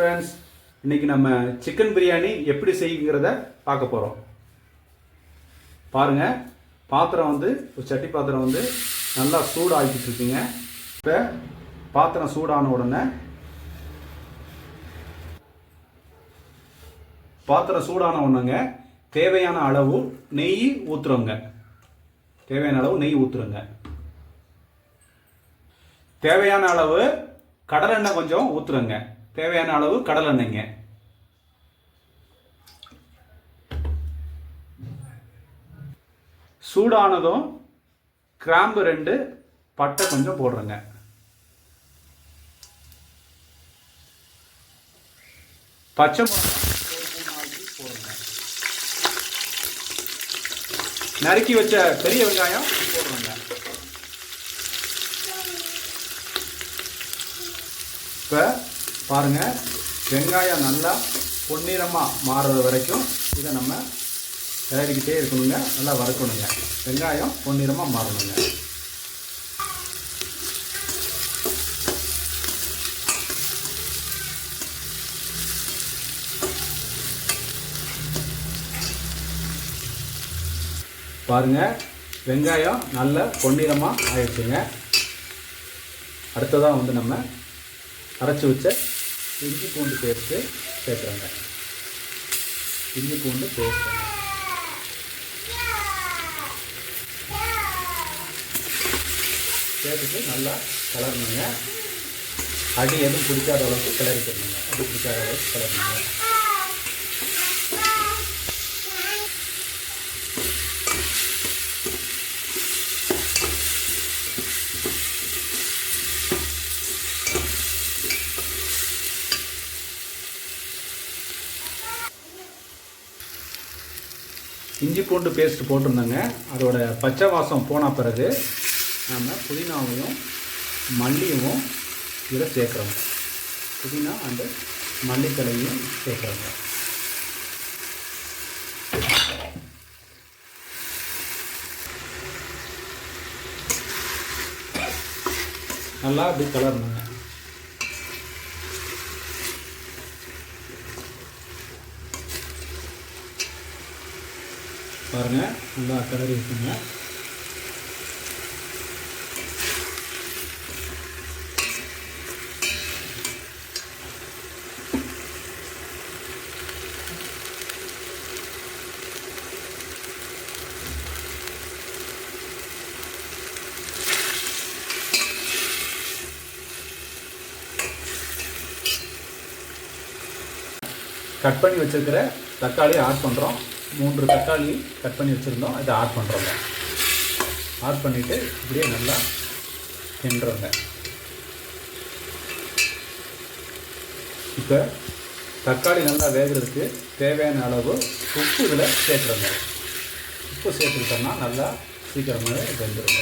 Friends இன்னைக்கு நம்ம chicken biryani எப்படி செய்யுங்கிறத பார்க்க போகிறோம் பாருங்க பாத்திரம் வந்து ஒரு சட்டி பாத்திரம் வந்து நல்லா சூடாக்கிட்டு இருக்குங்க. இப்போ பாத்திரம் சூடான உடனே பாத்திரம் சூடான உடனேங்க தேவையான அளவு நெய் ஊற்றுறோங்க தேவையான அளவு நெய் ஊற்றுறோங்க தேவையான அளவு கடலெண்ணெய் கொஞ்சம் ஊற்றுறோங்க தேவையான அளவு கடலெண்ணெய்ங்க சூடானதும் கிராம்பு ரெண்டு பட்டை கொஞ்சம் போடுறேங்க. பச்சை மிளகாய் நறுக்கி வச்ச பெரிய வெங்காயம் போடுறேங்க. இப்போ பாருங்க. வெங்காயம் நல்லா பொன்னிறமாக மாறுறது வரைக்கும் இதை நம்ம தயாரிக்கிட்டே இருக்கணுங்க. நல்லா வறுக்கணுங்க. வெங்காயம் பொன்னிறமாக மாறணுங்க. பாருங்க. வெங்காயம் நல்ல பொன்னிறமாக ஆயிடுச்சுங்க. அடுத்ததாக வந்து நம்ம அரைச்சி வச்ச இஞ்சி பூண்டு பேஸ்ட்டு சேர்க்குறோங்க இஞ்சி பூண்டு பேஸ்ட் சேர்த்துட்டு நல்லா கலரணுங்க அடி எதுவும் பிடிக்காத அளவுக்கு கிளறிக்கணுங்க. அடி பிடிக்காத அளவுக்கு கிளறணுங்க. இஞ்சி பூண்டு பேஸ்ட் போட்டிருந்தேங்க. அதோட பச்சை வாசம் போன பிறகு நாம் புதினாவையும் மல்லியும் இதில் சேர்க்குறோம் புதினா அண்டு மல்லித்தலையும் சேர்க்குறோங்க. நல்லா அப்படி கலரணுங்க. பாருங்க. நல்லா கிளறி இருக்குங்க கட் பண்ணி வச்சுருக்கிற தக்காளி ஆட் பண்ணுறோம் மூன்று தக்காளி கட் பண்ணி வச்சுருந்தோம். இதை ஆட் பண்ணுறோங்க ஆட் பண்ணிவிட்டு இப்படியே நல்லா கிண்டுறோங்க. இப்போ தக்காளி நல்லா வேகிறதுக்கு தேவையான அளவு உப்பு இதில் சேர்க்குறோங்க உப்பு சேர்த்துக்கிட்டோம்னா நல்லா சீக்கிரமாகவே வெந்துருங்க.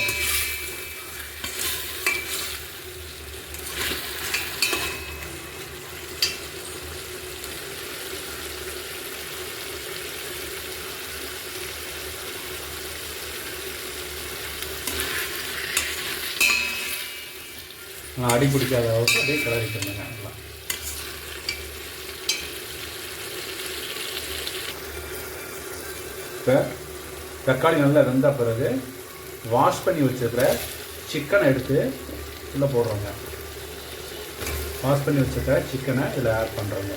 அடி பிடிக்காத அளவுக்கு அப்படியே கிளறிக்கணுங்க நல்லா இப்போ தக்காளி நல்லா வெந்த பிறகு வாஷ் பண்ணி வச்சிருக்கிற சிக்கனை எடுத்து உள்ளே போடுறோங்க. வாஷ் பண்ணி வச்சிருக்கிற சிக்கனை இதில் ஆட் பண்ணுறோங்க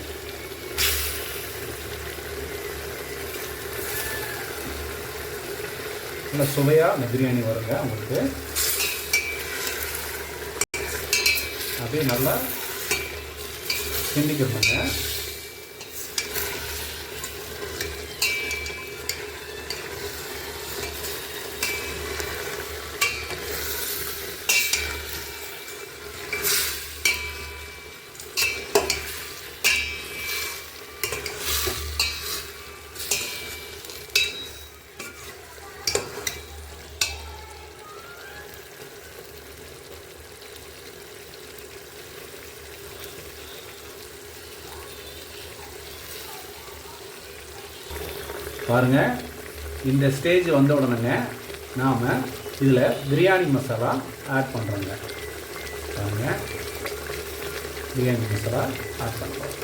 நல்லா சுவையாக அந்த பிரியாணி வருங்க. உங்களுக்கு அப்படியே நல்லா கிண்டிக்கிறோங்க பாருங்க. இந்த ஸ்டேஜ் வந்த உடனேங்க நாம் இதில் பிரியாணி மசாலா ஆட் பண்ணுறோங்க பாருங்க. பிரியாணி மசாலா ஆட் பண்ணுறோம்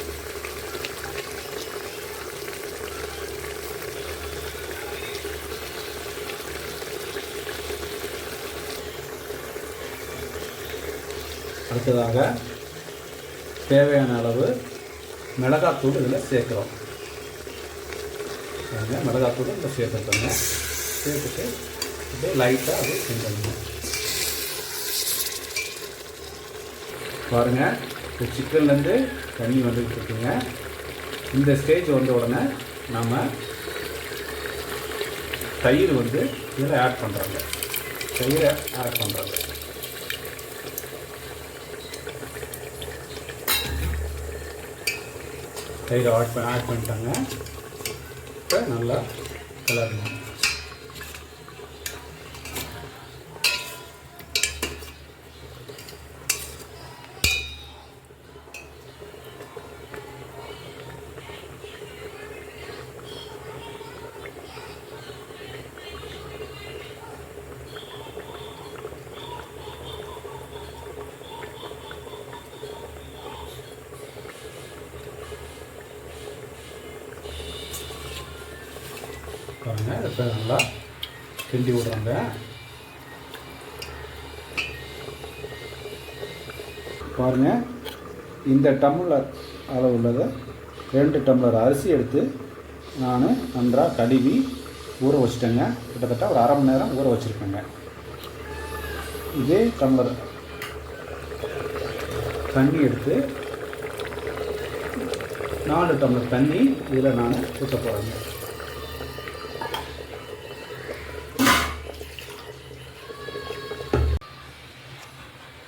அடுத்ததாக தேவையான அளவு மிளகாத்தூள் இதில் சேர்க்குறோம். பாருங்க மிளகாத்தூள் இதில் சேர்த்துட்டோங்க சேர்த்துட்டு அப்படியே லைட்டாக அப்படியே செஞ்சுங்க பாருங்கள் இப்போ சிக்கன்லேருந்து தண்ணி வந்துக்கிட்டு இருக்குங்க இந்த ஸ்டேஜ் வந்த உடனே நாம் தயிர் வந்து இதில் ஆட் பண்ணுறாங்க தயிரை ஆட் பண்ணுறாங்க தயிரை ஆட் பண்ண ஆட் பண்ணிட்டாங்க நல்லா கலரணும். பாருங்க நல்லா கிண்டி விடுறாங்க. பாருங்கள் இந்த டம்ளர் அளவு உள்ளதை ரெண்டு டம்ளர் அரிசி எடுத்து நான் நன்றாக கழுவி ஊற வச்சிட்டேங்க. கிட்டத்தட்ட ஒரு அரை மணி நேரம் ஊற வச்சுருக்கேங்க. இதே டம்ளர் தண்ணி எடுத்து நாலு டம்ளர் தண்ணி இதில் நான் ஊற்ற போகிறேங்க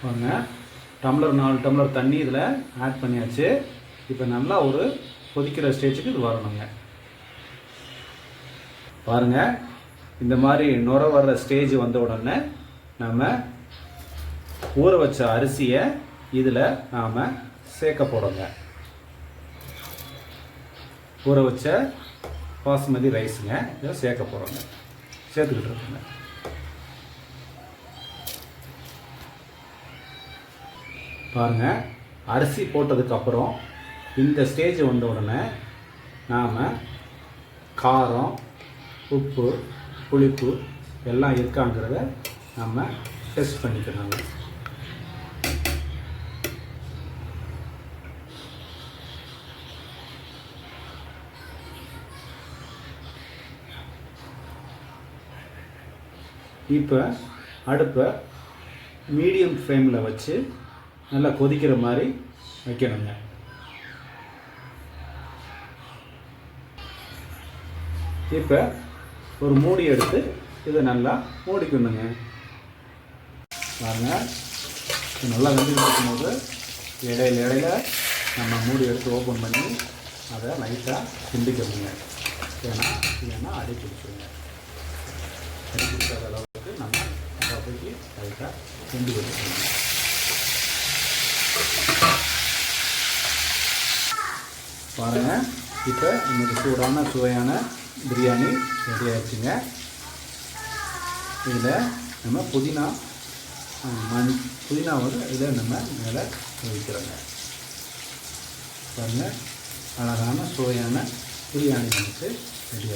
பாருங்க. டம்ளர் நாலு டம்ளர் தண்ணி இதில் ஆட் பண்ணியாச்சு. இப்போ நல்லா ஒரு கொதிக்கிற ஸ்டேஜுக்கு இது வரணுங்க. பாருங்க. இந்த மாதிரி நுர வர்ற ஸ்டேஜ் வந்த உடனே நம்ம ஊற வச்ச அரிசியை இதில் நாம் சேர்க்க போடுங்க ஊற வச்ச பாசுமதி ரைஸுங்க இதை சேர்க்க போகிறோங்க சேர்த்துக்கிட்டு இருக்கோங்க. பாருங்கள் அரிசி போட்டதுக்கப்புறம் இந்த ஸ்டேஜ் வந்த உடனே நாம் காரம் உப்பு புளிப்பு எல்லாம் இருக்காங்கிறத நம்ம டெஸ்ட் பண்ணிக்கணும் இப்போ அடுப்பை மீடியம் ஃப்ளேமில் வச்சு நல்லா கொதிக்கிற மாதிரி வைக்கணுங்க. இப்போ ஒரு மூடி எடுத்து இதை நல்லா மூடிக்கணுங்க. பாருங்க. நல்லா வெந்துட்டு போது இடையில இடையில நம்ம மூடி எடுத்து ஓப்பன் பண்ணி அதை லைட்டாக கிண்டிக்கணுங்க. ஏன்னா இல்லைன்னா அடி பிடிச்சிருங்க. அடி பிடிக்காத அளவுக்கு நம்ம அப்போதைக்கு லைட்டாக கிண்டி வச்சுக்கணும். பாருங்கள் இப்போ இன்னைக்கு சூடான சுவையான பிரியாணி ரெடி ஆயிடுச்சுங்க. இதில் நம்ம புதினா மண் புதினா வந்து இதில் நம்ம மேலே வைக்கிறோங்க பாருங்கள் அழகான சுவையான பிரியாணி நமக்கு ரெடி